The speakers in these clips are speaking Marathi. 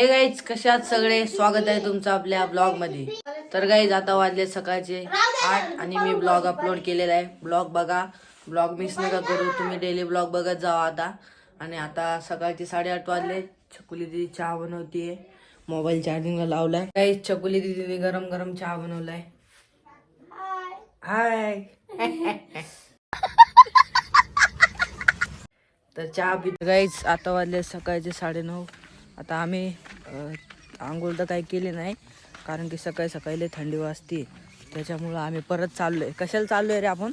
हे गाईज कशात सगळे? स्वागत आहे तुमचं आपल्या ब्लॉगमध्ये तर गाईज आता वाजले सकाळचे आठ आणि मी ब्लॉग अपलोड केलेला आहे. ब्लॉग बघा. ब्लॉग मिस नका करू. तुम्ही डेली ब्लॉग बघत जावा आता. आणि आता सकाळचे साडेआठ वाजले. छकुली दिदी चहा बनवतीये. मोबाईल चार्जिंगला लावलाय. गाईज छकुली दिदीने गरम गरम चहा बनवलाय. हाय तर चहा गाईज आता वाजले सकाळचे साडेनऊ. आता आम्ही आंघोळ तर काही केली नाही कारण की सकाळी सकाळी थंडी वाजते. त्याच्यामुळं आम्ही परत चाललोय. कशाला चाललोय रे आपण?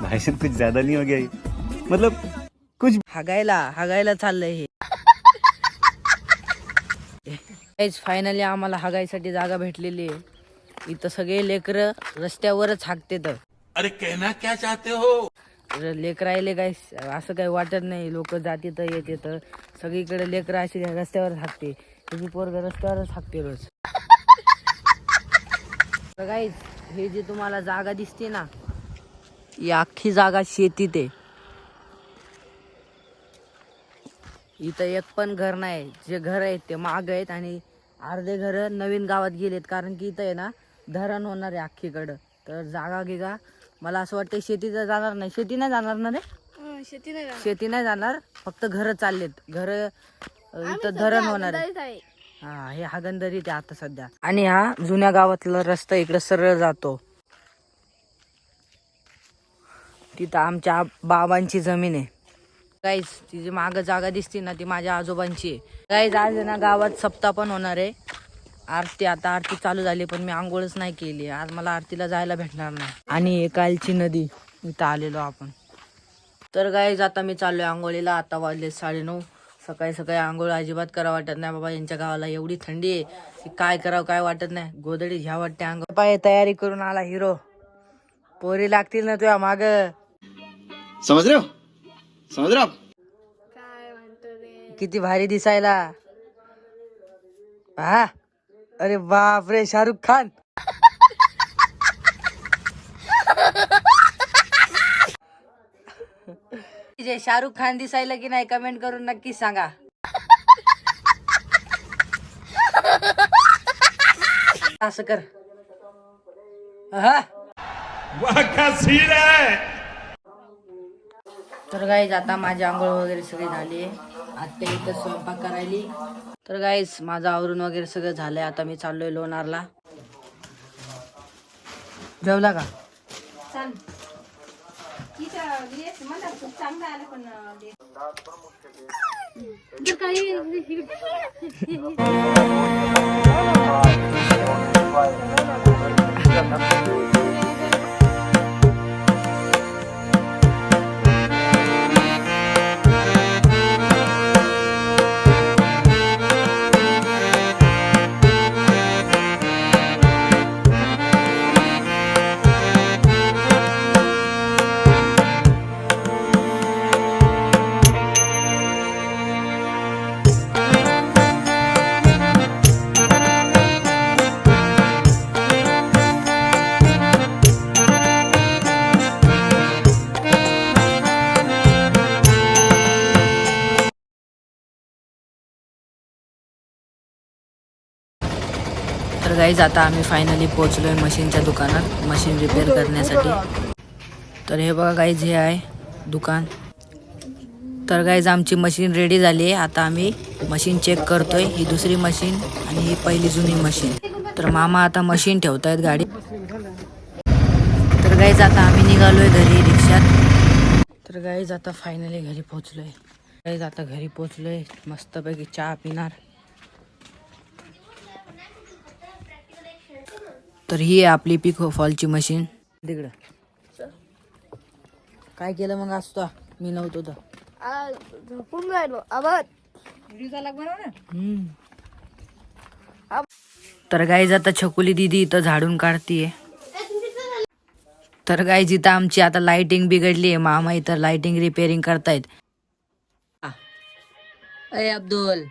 भाई साहब कुछ ज्यादा नहीं हो गया ये? मतलब कुछ हागायला हागायला चाललंय हे. फायनली आम्हाला हागायसाठी जागा भेटलेली आहे. इथं सगळे लेकरं रस्त्यावरच हाकते तर अरे कहना क्या चाहते हो? लेकर राहिले काय असं काही वाटत नाही. लोक जाते तर येते तर. सगळीकडे लेकरं अशी रस्त्यावर हाकते. तुम्ही पोरग रस्त्यावरच हाकते रोज. तर हे जे तुम्हाला जागा दिसते ना ही अख्खी जागा शेतीत आहे. इथं एक पण घर नाही. जे घर आहेत ते माग आहेत आणि अर्धे घर नवीन गावात गेलेत. कारण की इथं आहे ना धरण होणार आहे अख्खीकडं. तर जागा गिगा मला असं वाटतं शेती तर जाणार नाही. शेती नाही जाणार ना रे? शेती नाही शेती नाही जाणार फक्त घर चाललेत. घर इथं धरण होणार आहे. हा हे हागंदरीत आहे आता सध्या. आणि हा जुन्या गावातला रस्ता इकडे सरळ जातो. तिथं आमच्या बाबांची जमीन आहे. गाईज ती जी माग जागा दिसते ना ती माझ्या आजोबांची आहे. गाईज आज आहे ना गावात सप्ताह पण होणार आहे. आरती आता आरती चालू झाली पण मी आंघोळच नाही केली. आज मला आरतीला जायला भेटणार नाही. आणि हे कालची नदी इथं आलेलो आपण. तर गाईज आता मी चाललोय आंघोळीला. आता वाजले साडेनऊ. सकाळी सकाळी आंघोळ अजिबात करा वाटत नाही. बाबा यांच्या गावाला एवढी थंडी आहे. की काय करावं काय वाटत नाही. गोदडी घ्या वाटते आंघोळ पाय तयारी करून आला हिरो. पोरी लागतील ना तुझ्या माग. समझ रहे हो? म्हणतो रे? किती भारी दिसायला. हा अरे बाप रे शाहरुख खान। जे शाहरुख खान दिसायला की नाही कमेंट करून नक्की सांगा. असं कर. हा वह क्या सीन है तर गाईज आता माझी आंघोळ वगैरे सगळी झाली आहे. आत्या इथं स्वयंपाक करायली. तर गाईज माझं आवरून वगैरे सगळं झालंय. आता मी चाललोय लोणारला. जेवला का? तर गाईज आता आम्ही फायनली पोहोचलोय मशीनच्या दुकानात मशीन रिपेअर करण्यासाठी. तर हे बघा गाईज हे आहे दुकान. तर गाईज आमची मशीन रेडी झाली आहे. आता आम्ही मशीन चेक करतोय. ही दुसरी मशीन आणि ही पहिली जुनी मशीन. तर मामा आता मशीन ठेवत आहेत गाडी. तर गाईज आता आम्ही निघालो आहे घरी रिक्षात. तर गाईज आता फायनली घरी पोहोचलोय. गाईज आता घरी पोहोचलोय. मस्तपैकी चहा पिणार. तर ही आहे आपली पिको फॉलची मशीन. तिकडं. काय केलं मग आज तू? मी नव्हतो तर. झोपून राहिलो. आवाज. तर गाईज आता छकुली दिदी इथं झाडून काढतीये. तर गाईज इथं आमची आता लाइटिंग बिघडली आहे. मामा इथं लाइटिंग रिपेअरिंग करतायत. अय अब्दुल.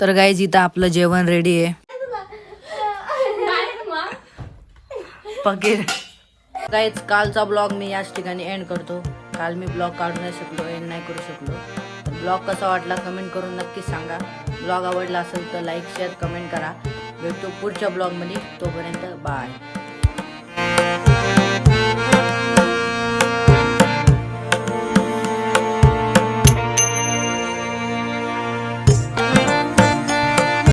तर गाईज इथं आपलं जेवण रेडी आहे. फकीर कालचा ब्लॉग मी याच ठिकाणी एंड करतो. काल मी ब्लॉग काढू नाही शकलो एंड नाही करू शकलो. ब्लॉग कसा वाटला कमेंट करून नक्कीच सांगा. ब्लॉग आवडला असेल तर लाईक शेअर कमेंट करा. भेटतो पुढच्या ब्लॉगमध्ये तोपर्यंत बाय